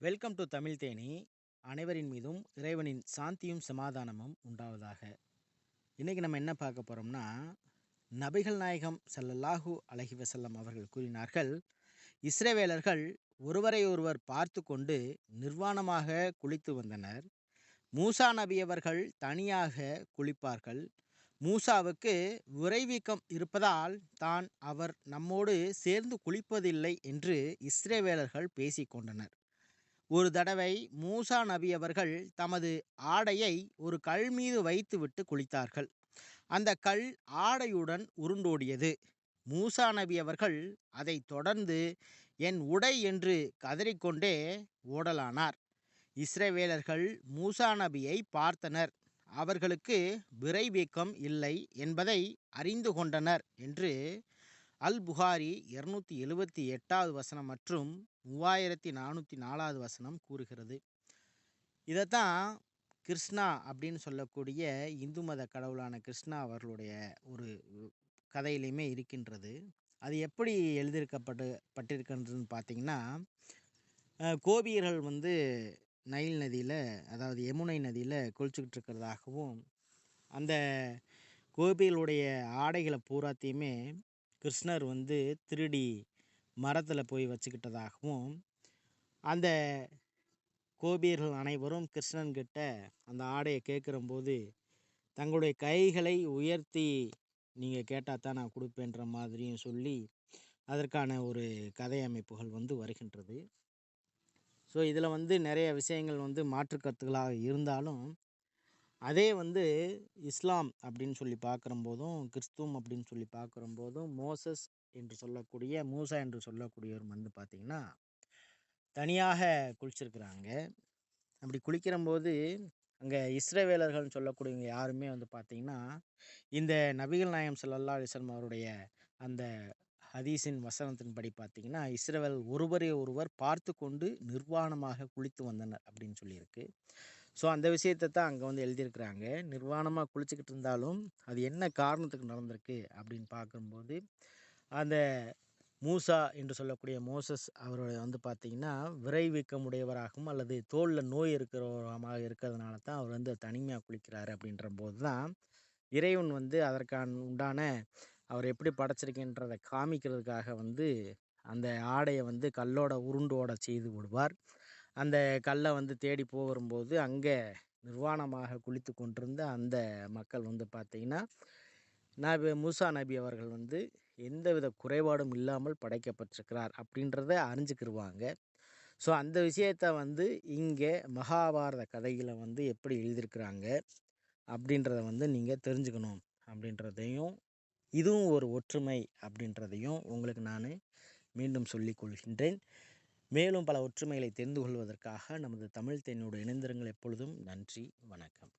Welcome to Tamil Theni. அனைவரின் மீதும் இறைவனின் சாந்தியும் சமாதானமும் உண்டாவதாக. இன்றைக்கி நம்ம என்ன பார்க்க போகிறோம்னா நபிகள் நாயகம் ஸல்லல்லாஹு அலைஹி வசல்லம் அவர்கள் கூறினார்கள் இஸ்ரேவேலர்கள் ஒருவரை ஒருவர் பார்த்து கொண்டு நிர்வாணமாக குளித்து வந்தனர். மூசா நபி அவர்கள் தனியாக குளிப்பார்கள். மூசாவுக்கு விரைவீக்கம் இருப்பதால் தான் அவர் நம்மோடு சேர்ந்து குளிப்பதில்லை என்று இஸ்ரேவேலர்கள் பேசிக்கொண்டனர் ஒரு தடவை மூசா நபி அவர்கள் தமது ஆடையை ஒரு கல் மீது வைத்துவிட்டு குளித்தார்கள். அந்த கல் ஆடையுடன் உருண்டோடியது. மூசா நபி அவர்கள் அதை தொடர்ந்து என் உடை என்று கதறிக்கொண்டே ஓடலானார். இஸ்ரவேலர்கள் மூசா நபியை பார்த்தனர். அவர்களுக்கு விரைவீக்கம் இல்லை என்பதை அறிந்து கொண்டனர் என்று அல் புகாரி இருநூத்தி எழுபத்தி எட்டாவது வசனம் மற்றும் மூவாயிரத்தி நானூற்றி நாலாவது வசனம் கூறுகிறது. இதைத்தான் கிருஷ்ணா அப்படின்னு சொல்லக்கூடிய இந்து மத கடவுளான கிருஷ்ணா அவர்களுடைய ஒரு கதையிலையுமே இருக்கின்றது. அது எப்படி எழுதியிருக்கப்பட்டு பட்டிருக்கின்றதுன்னு பார்த்தீங்கன்னா கோபியர்கள் வந்து நைல் நதியில் அதாவது யமுனை நதியில் குளிச்சுக்கிட்டு இருக்கிறதாகவும் அந்த கோபிகளுடைய ஆடைகளை பூராத்தையுமே கிருஷ்ணர் வந்து திருடி மரத்தில் போய் வச்சுக்கிட்டதாகவும் அந்த கோபியர்கள் அனைவரும் கிருஷ்ணன்கிட்ட அந்த ஆடையை கேட்குறம்போது தங்களுடைய கைகளை உயர்த்தி நீங்கள் கேட்டால் தான் நான் கொடுப்பேன்ற மாதிரியும் சொல்லி அதற்கான ஒரு கதை அமைப்புகள் வந்து வருகின்றது. ஸோ இதில் வந்து நிறைய விஷயங்கள் வந்து மாற்று கருத்துக்களாக இருந்தாலும் அதே வந்து இஸ்லாம் அப்படின்னு சொல்லி பார்க்குறம்போதும் கிறிஸ்துவம் அப்படின்னு சொல்லி பார்க்குறம்போதும் மோசஸ் என்று சொல்லக்கூடிய மூசா என்று சொல்லக்கூடியவர் வந்து பார்த்திங்கன்னா தனியாக குளிச்சிருக்கிறாங்க. அப்படி குளிக்கிறம்போது அங்கே இஸ்ரவேலர்கள்னு சொல்லக்கூடியவங்க யாருமே வந்து பார்த்திங்கன்னா இந்த நபிகள் நாயம் சல்லல்லா அலிஸ்லம் அவருடைய அந்த ஹதீஸின் வசனத்தின்படி பார்த்திங்கன்னா இஸ்ரேவேல் ஒருவரை ஒருவர் பார்த்து கொண்டு நிர்வாணமாக குளித்து வந்தனர் அப்படின்னு சொல்லியிருக்கு. ஸோ அந்த விஷயத்தை தான் அங்கே வந்து எழுதியிருக்கிறாங்க. நிர்வாணமாக குளிச்சுக்கிட்டு இருந்தாலும் அது என்ன காரணத்துக்கு நடந்திருக்கு அப்படின்னு பார்க்கும்போது அந்த மூசா என்று சொல்லக்கூடிய மோசஸ் அவருடைய வந்து பார்த்திங்கன்னா விரைவிக்கமுடையவராகவும் அல்லது தோலில் நோய் இருக்கிறவராக இருக்கிறதுனால தான் அவர் வந்து தனிமையாக குளிக்கிறாரு அப்படின்ற போது தான் இறைவன் வந்து அதற்கான உண்டான அவர் எப்படி படைச்சிருக்கின்றதை காமிக்கிறதுக்காக வந்து அந்த ஆடையை வந்து கல்லோட உருண்டோட செய்து விடுவார். அந்த கல்லை வந்து தேடி போகும்போது அங்கே நிர்வாணமாக குளித்து கொண்டிருந்த அந்த மக்கள் வந்து பார்த்திங்கன்னா நபி மூசா நபி அவர்கள் வந்து எந்தவித குறைபாடும் இல்லாமல் படைக்கப்பட்டிருக்கிறார் அப்படின்றத அறிஞ்சுக்கிருவாங்க. ஸோ அந்த விஷயத்த வந்து இங்கே மகாபாரத கதைகளை வந்து எப்படி எழுதியிருக்கிறாங்க அப்படின்றத வந்து நீங்கள் தெரிஞ்சுக்கணும் அப்படின்றதையும் இதுவும் ஒரு ஒற்றுமை அப்படின்றதையும் உங்களுக்கு நான் மீண்டும் சொல்லிக் கொள்கின்றேன். மேலும் பல ஒற்றுமைகளை தெரிந்து கொள்வதற்காக நமது தமிழ் தேனோடு இணைந்திருங்கள். எப்பொழுதும் நன்றி வணக்கம்.